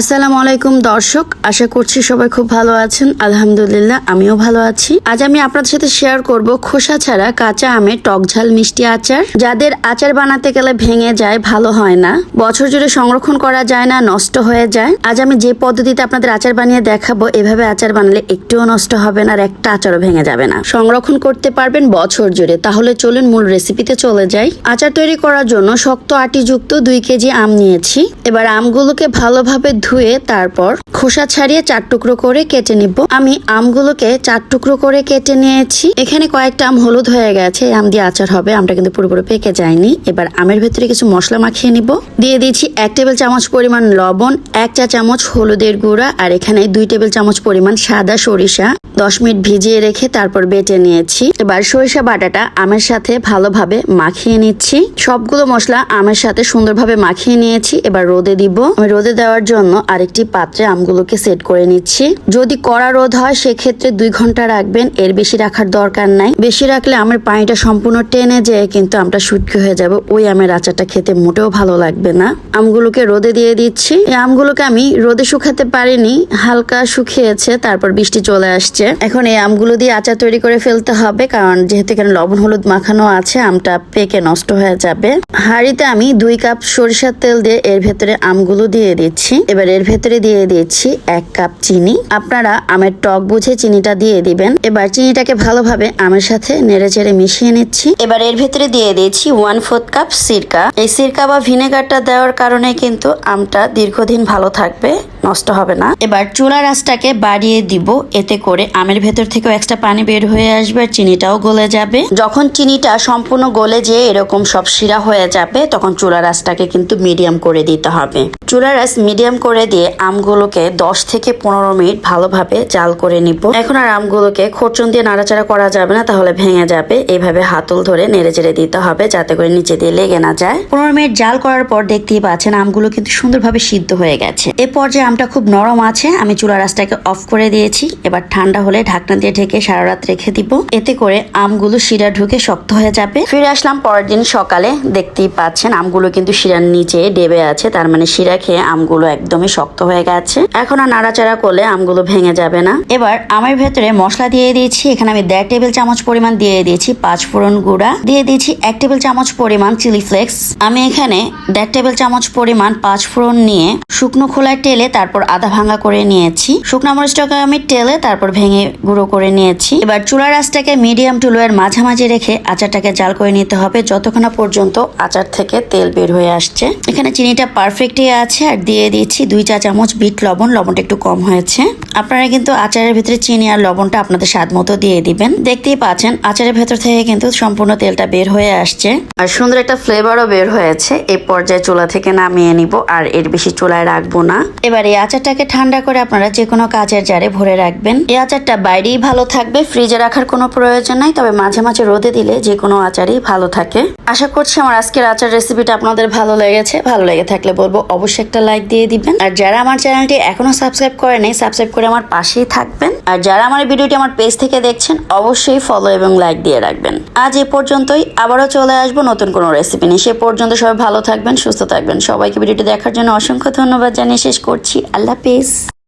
আসসালামু আলাইকুম, দর্শক। আশা করছি সবাই খুব ভালো আছেন। আলহামদুলিল্লাহ, আমিও ভালো আছি। আজ আমি আপনাদের সাথে শেয়ার করব খোসা ছাড়া কাঁচা আমের টক ঝাল মিষ্টি আচার। যাদের আচার বানাতে গেলে ভেঙে যায়, ভালো হয় না। বছর জুড়ে সংরক্ষণ করা যায় না, নষ্ট হয়ে যায়। আজ আমি যে পদ্ধতিতে আপনাদের আচার বানিয়ে দেখাবো, এভাবে আচার বানালে একটুও নষ্ট হবে না আর একটা আচারও ভেঙে যাবে না। সংরক্ষণ করতে পারবেন বছর জুড়ে। তাহলে চলুন মূল রেসিপিতে চলে যাই। আচার তৈরি করার জন্য শক্ত আটিযুক্ত দুই কেজি আম নিয়েছি। এবার আমগুলোকে ভালোভাবে ধুয়ে তারপর খোসা ছাড়িয়ে চার টুকরো করে কেটে নিব। আমি আমগুলোকে চার টুকরো করে কেটে নিয়েছি। এখানে কয়েকটা আম হলুদ হয়ে গেছে। আম দিয়ে আচার হবে। আমটা কিন্তু পুরোপুরি পেকে যায়নি। এবার আমের ভেতরে কিছু মশলা মাখিয়ে নিব। দিয়ে দিয়েছি এক টেবিল চামচ পরিমাণ লবণ, এক চা চামচ হলুদের গুঁড়া আর এখানে দুই টেবিল চামচ পরিমাণ সাদা সরিষা। দশ মিনিট ভিজিয়ে রেখে তারপর বেটে নিয়েছি। এবার সরিষা বাটাটা আমের সাথে ভালোভাবে মাখিয়ে নিচ্ছি। সবগুলো মশলা আমের সাথে সুন্দরভাবে মাখিয়ে নিয়েছি। এবার রোদে দিব। আমি রোদে দেওয়ার জন্য আরেকটি পাত্রে আমগুলোকে সেট করে নিচ্ছি। যদি কড়া রোদ হয়, সেক্ষেত্রে দুই ঘণ্টা রাখবেন। এর বেশি রাখার দরকার নাই। বেশি রাখলে আমের পানিটা সম্পূর্ণ টেনে যেয়ে কিন্তু আমটা শুটকি হয়ে যাবে। ওই আমের আচারটা খেতে মোটেও ভালো লাগবে না। আমগুলোকে রোদে দিয়ে দিচ্ছি। এই আমগুলোকে আমি রোদে শুকাতে পারিনি। হালকা শুকিয়েছে, তারপর বৃষ্টি চলে আসছে। এখন এই আমগুলো দিয়ে আচার তৈরি করে ফেলতে হবে, কারণ যেহেতু এখানে লবণ, হলুদ মাখানো আছে, আমটা পেকে নষ্ট হয়ে যাবে। হাঁড়িতে আমি দুই কাপ সরিষার তেল দিয়ে এর ভেতরে আমগুলো দিয়ে দিচ্ছি। এবার এর ভেতরে দিয়ে দিচ্ছি এক কাপ চিনি। আপনারা আমের টক বুঝে চিনিটা দিয়ে দিবেন। এবার চিনিটাকে ভালোভাবে আমের সাথে নেড়ে চেড়ে মিশিয়ে নিচ্ছি। এবার এর ভেতরে দিয়ে দিয়েছি ওয়ান ফোর্থ কাপ সিরকা। এই সিরকা বা ভিনেগারটা দেওয়ার কারণে কিন্তু আমটা দীর্ঘদিন ভালো থাকবে, নষ্ট হবে না। এবার চুলা রাসটাকে বাড়িয়ে দিব। এতে করে আমের ভেতর থেকেও এক্সট্রা পানি বের হয়ে আসবে আর চিনিটাও গলে যাবে। যখন চিনিটা সম্পূর্ণ গলে যেয়ে এরকম সব শিরা হয়ে যাবে, তখন চুলা রাসটাকে কিন্তু মিডিয়াম করে দিতে হবে। চুলা রাস মিডিয়াম করে দিয়ে আমগুলোকে দশ থেকে পনেরো মিনিট ভালোভাবে জাল করে নিব। এখন আর আমগুলোকে খরচন দিয়ে নাড়াচাড়া করা যাবে না, তাহলে ভেঙে যাবে। এইভাবে হাতল ধরে নেড়ে চেড়ে দিতে হবে যাতে করে নিচে দিয়ে লেগে না যায়। পনেরো মিনিট জাল করার পর দেখতেই পাচ্ছেন আমগুলো কিন্তু সুন্দরভাবে সিদ্ধ হয়ে গেছে। এ পর্যায়ে আমটা খুব নরম আছে, আমি চুলা রাসটাকে অফ করে দিয়েছি। এবার ঠান্ডা হলে ঢাকনা দিয়ে ঢেকে সারা রাত রেখে দিব। এতে করে আমগুলো শিরা ঢুকে শক্ত হয়ে যাবে। ফিরে আসলাম পরের দিন সকালে, দেখতেই পাচ্ছেন আমগুলো কিন্তু শিরার নিচে ডেবে আছে, তার মানে শিরা খেয়ে আমগুলো একদমই শক্ত হয়ে গেছে। এখন আর নাড়াচাড়া করলে আমগুলো ভেঙে যাবে না। এবার আমের ভেতরে মশলা দিয়ে দিয়েছি। এখানে আমি দেড় টেবিল চামচ পরিমাণ দিয়ে দিয়েছি পাঁচ ফোড়ন গুঁড়া। দিয়ে দিয়েছি এক টেবিল চামচ পরিমাণ চিলি ফ্লেক্স। আমি এখানে দেড় টেবিল চামচ পরিমাণ পাঁচ ফোড়ন নিয়ে শুকনো খোলায় টেলে তারপর আধা ভাঙা করে নিয়েছি। শুকনো মরিচটাকে আমি টেলে তারপর ভেঙে গুঁড়ো করে নিয়েছি। এবার চুলা রাসটাকে মিডিয়াম টু লোয়ের মাঝামাঝি রেখে আচারটাকে জাল করে নিতে হবে। যতক্ষণ পর্যন্ত আচার থেকে তেল বের হয়ে আসছে। এখানে চিনিটা পারফেক্টই আছে। আর দিয়ে দিয়েছি দুই চা চামচ বিট লবণ লবণটা একটু কম হয়েছে। আপনারা কিন্তু আচারের ভিতরে চিনি আর লবণটা আপনাদের স্বাদ মতো দিয়ে দিবেন। দেখতেই পাচ্ছেন, আচারের ভেতর থেকে কিন্তু সম্পূর্ণ তেলটা বের হয়ে আসছে। আর সুন্দর একটা ফ্লেভারও বের হয়েছে। এই পর্যায়ে চুলা থেকে নামিয়ে নিব, আর এর বেশি চুলায় রাখব না। এবার এই আচারটাকে ঠান্ডা করে আপনারা যে কোনো কাচের জারে ভরে রাখবেন। এই আচারটা বাইরেই ভালো থাকবে ফ্রিজে রাখার কোনো প্রয়োজন নাই, তবে মাঝে মাঝে রোদে দিলে যে কোনো আচারই ভালো থাকে। আশা করছি আমার আজকের আচার রেসিপিটা আপনাদের ভালো লেগেছে। ভালো লেগে থাকলে বলব, অবশ্যই একটা লাইক দিয়ে দিবেন। আর যারা আমার চ্যানেলটি এখনও সাবস্ক্রাইব করে নেই সাবস্ক্রাইব করে আমার পাশেই থাকবেন। আর যারা আমার ভিডিওটি আমার পেজ থেকে দেখছেন, অবশ্যই ফলো এবং লাইক দিয়ে রাখবেন। আজ এ পর্যন্তই, আবারও চলে আসব নতুন কোনো রেসিপি নিয়ে। সে পর্যন্ত সবাই ভালো থাকবেন, সুস্থ থাকবেন। সবাইকে ভিডিওটি দেখার জন্য অসংখ্য ধন্যবাদ জানিয়ে শেষ করছি। আল্লাহ হাফেজ।